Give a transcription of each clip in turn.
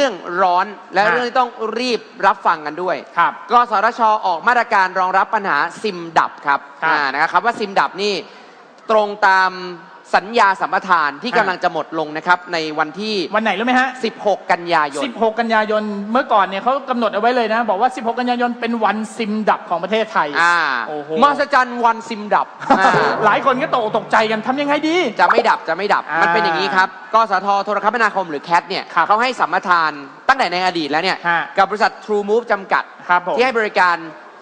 เรื่องร้อนและฮะเรื่องที่ต้องรีบรับฟังกันด้วยครับ กสทชออกมาตรการรองรับปัญหาซิมดับครับครับ อ่านะครับว่าซิมดับนี่ตรงตาม สัญญาสัมปทานที่ฮะกำลังจะหมดลงนะครับ ในวันที่ วันไหนรู้ไหมฮะ 16 กันยายน 16 กันยายนเมื่อก่อนเนี่ยเขากำหนดเอาไว้เลยนะ บอกว่า 16 กันยายนเป็นวันซิมดับของประเทศไทยอ่าโอ้โหมหัศจรรย์วันซิมดับอ่าหลายคนก็ตกอกตกใจกันทำยังไงดี จะไม่ดับจะไม่ดับอ่ามัมันเป็นอย่างนี้ครับกสทโทรคมนาคมหรือแคทเนี่ยครับเขาให้สัมปทานตั้งแต่ในอดีตแล้วเนี่ยฮะกับบริษัท True Move จำกัด ครับผมที่ให้บริการ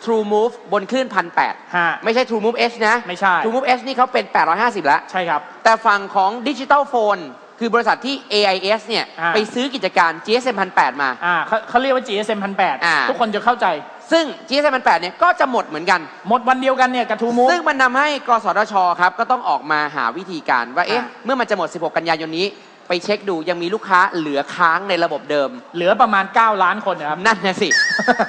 True Move บนคลื่นพันแปดฮะ ไม่ใช่ True Move H นะ ไม่ใช่ True Move H นี่เขาเป็น 850 แล้ว ใช่ครับ แต่ฝั่งของดิจิ t a ลโฟนคือบริษัทที่ AIS เนี่ย อ่า ไปซื้อกิจการ GSM 1008 มา อ่าเขาเขาเรียกว่า GSM อ่า 1008 ทุกคนจะเข้าใจ ซึ่ง GSM 1008 เนี่ย ก็จะหมดเหมือนกัน หมดวันเดียวกันเนี่ยกับทูมู ซึ่งมันนำให้กสทชครับ ก็ต้องออกมาหาวิธีการว่า เอ๊ะ อ่าเมื่อมันจะหมด 16 กันยายนนี้ ไปเช็คดูยังมีลูกค้าเหลือค้างในระบบเดิม เหลือประมาณ 9 ล้านคนนะครับ นั่นนะสิ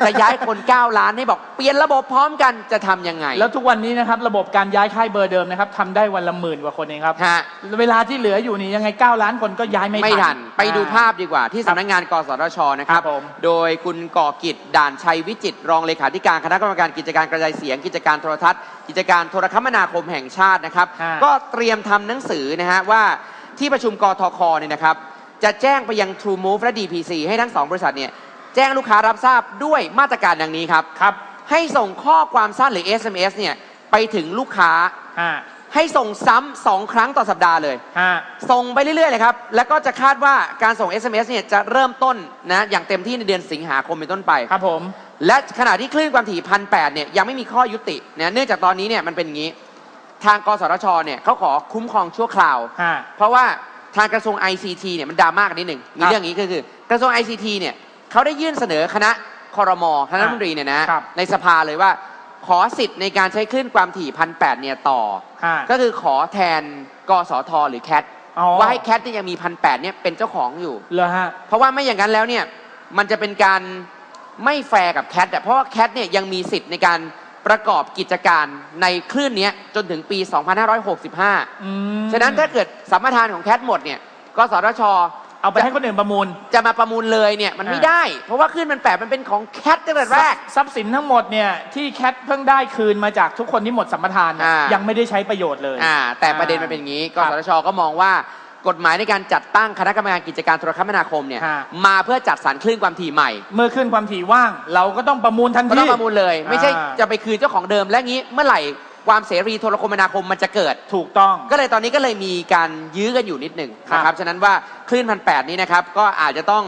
จะย้ายคน 9 ล้านให้บอกเปลี่ยนระบบพร้อมกันจะทำยังไง แล้วทุกวันนี้นะครับ ระบบการย้ายค่ายเบอร์เดิมนะครับทำได้วันละหมื่นกว่าคนเองครับ ฮะ เวลาที่เหลืออยู่นี่ยังไง 9 ล้านคนก็ย้ายไม่ไม่ทัน ไปดูอ่ภาพดีกว่าที่สำนักงานกสทชนะครับ ครับผม โดยคุณก่อกิจด่านชัยวิจิตรรองเลขาธิการคณะกรรมการกิจการกระจายเสียง กิจการโทรทัศน์ กิจการโทรคมนาคมแห่งชาตินะครับ ฮะ ก็เตรียมทำหนังสือนะฮะว่า ที่ประชุมกทคเนี่ยนะครับ จะแจ้งไปยัง True Move และ DPC ให้ทั้งสองบริษัทเนี่ยแจ้งลูกค้ารับทราบด้วยมาตรการดังนี้ครับ ครับ ให้ส่งข้อความสั้นหรือ SMS เนี่ยไปถึงลูกค้า ฮะให้ส่งซ้ำสองครั้งต่อสัปดาห์เลย ฮะ ส่งไปเรื่อยๆเลยครับ แล้วก็จะคาดว่าการส่ง SMS เนี่ยจะเริ่มต้นนะอย่างเต็มที่ในเดือนสิงหาคมเป็นต้นไป ครับผม และขณะที่คลื่นความถี่พันแเนี่ยยังไม่มีข้อยุตินะเนื่องจากตอนนี้เนี่ยมันเป็นอย่างนี้ ทางกสทชเนี่ยเขาขอคุ้มครองชั่วคราว ฮะ เพราะว่าทางกระทรวง ICT เนี่ยมันดราม่ากันนิดหนึ่งมีครับเรื่องนี้ก็คือกระทรวง ICT เนี่ยเขาได้ยื่นเสนอคณะคอรมอคณะรัฐมนตรีเนี่ยนะครับ ในสภาเลยว่า ขอสิทธิ์ในการใช้คลื่นความถี่พันแเนี่ยต่อ ฮะ ก็คือขอแทนกสทหรือแคทอ๋อ ว่าให้แคทที่ยังมีพันแเนี่ยเป็นเจ้าของอยู่ เหรอฮะ เพราะว่าไม่อย่างนั้นแล้วเนี่ยมันจะเป็นการไม่แฟร์กับแคทอะเพราะว่าแคทเนี่ยยังมีสิทธิ์ในการ ประกอบกิจการในคลื่นเนี้ยจนถึงปี 2565อืมฉะนั้นถ้าเกิดสัมปทานของแคทหมดเนี่ยกสทช เอาไปให้คนอื่นประมูล จะมาประมูลเลยเนี่ยมันไม่อ่าได้ เพราะว่าคลื่นมันแปดมันเป็นของแคทตั้งแต่แรก ทรัพย์สินทั้งหมดเนี่ยที่แคทเพิ่งได้คืนมาจากทุกคนที่หมดสัมปทานเนี่ยอ่ายัยังไม่ได้ใช้ประโยชน์เลยอ่าแต่ประเด็นมันเป็นอย่างนี้คกรับสทช ก็มองว่า กฎหมายในการจัดตั้งคณะกรรมการกิจการโทรคมนาคมเนี่ยฮะ มาเพื่อจัดสรรคลื่นความถี่ใหม่ เมื่อขึ้นความถี่ว่าง เราก็ต้องประมูลทันก็ที ต้องประมูลเลย ไม่ใช่อ่า จะไปคืนเจ้าของเดิม และงี้เมื่อไหร่ความเสรีโทรคมนาคมมันจะเกิด ถูกต้อง ก็เลยตอนนี้ก็เลยมีการยื้อกันอยู่นิดหนึ่งครับนะครับฉะนั้นว่าคลื่นพันแนี้นะครับก็อาจจะต้อง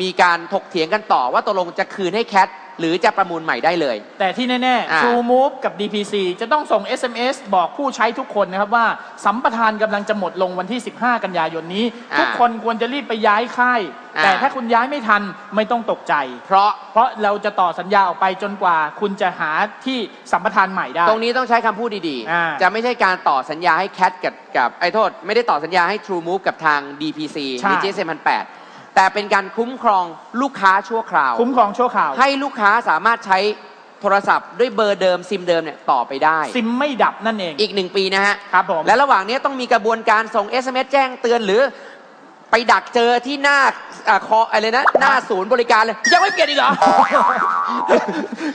มีการถกเถียงกันต่อว่าตกลงจะคืนให้แคทหรือจะประมูลใหม่ได้เลย แต่ที่แน่อ่าๆ True Move กับ DPC จะต้องส่ง SMS บอกผู้ใช้ทุกคนนะครับว่าสัมปทานกำลังจะหมดลงวันที่ 15 กันยายนนี้อ่าทุกคนควรจะรีบไปย้ายค่ายอ่าแต่ถ้าคุณย้ายไม่ทันไม่ต้องตกใจ เพราะเพราะเราจะต่อสัญญาออกไปจนกว่า คุณจะหาที่สัมปทานใหม่ได้ ตรงนี้ต้องใช้คำพูดดีอ่าๆจะไม่ใช่การต่อสัญญาให้แคทกับกับไอ้โทษ ไม่ได้ต่อสัญญาให้ True Move กับทาง DPC ใช่หรือ GSM 1008 แต่เป็นการคุ้มครองลูกค้าชั่วคราว คุ้มครองชั่วข่าว ให้ลูกค้าสามารถใช้โทรศัพท์ด้วยเบอร์เดิมซิมเดิมเนี่ยต่อไปได้ ซิมไม่ดับนั่นเอง อีกหนึ่งปีนะฮะ ครับผม และระหว่างนี้ต้องมีกระบวนการส่ง SMS แจ้งเตือนหรือ ไปดักเจอที่หน้าอาคออะไรนะ หน้าศูนย์บริการเลย ยังไม่เปลี่ยนอีกเหรอ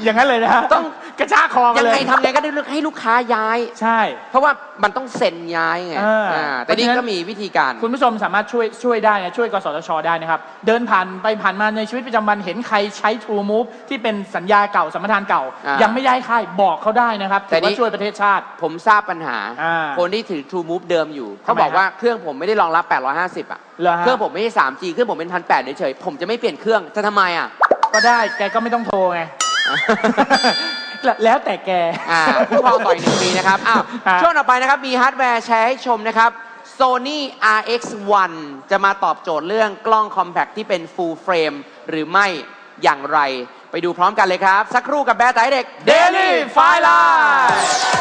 อย่างนั้นเลยนะฮะต้อง กระชากคอกัยันงเลไงยทำไงก็ได้ให้ลูกค้าย้าย ใช่ เพราะว่ามันต้องเซ็นย้ายไงเอออ่าแต่นี่เพราะฉะนั้น ก็มีวิธีการ คุณผู้ชมสามารถช่วยช่วยได้นะช่วยกสทช ได้นะครับ เดินผ่านไปผ่านมาในชีวิตประจำวันเห็นใครใช้ True Move ที่เป็นสัญญาเก่าสัมปทานเก่า อ่ายัยังไม่ย้ายค่ายบอกเขาได้นะครับแต่ถือนี่ ว่าช่วยประเทศชาติ ผมทราบปัญหา อ่าคนที่ถือ True Move เดิมอยู่ทำไมเขาบอกฮะว่าเครื่องผมไม่ได้รองรับ 850 อะ เหรอฮะ เครื่องผมไม่ใช่ 3G เครื่องผมเป็น1,800เฉยๆผมจะไม่เปลี่ยนเครื่อง จะทำไมอะ ก็ได้แกก็ไม่ต้องโทรไง แล้วแล้วแต่แก อ่าคุ้มครองต่ออีกหนึ่งปีนะครับ อ้าว ฮะ ช่วงต่อไปนะครับ มีฮาร์ดแวร์แชร์ให้ชมนะครับ Sony RX1 จะมาตอบโจทย์เรื่องกล้อง Compact ที่เป็น Full Frame หรือไม่อย่างไร ไปดูพร้อมกันเลยครับ สักครู่กับแบร์ไตเด็ก Daily File Live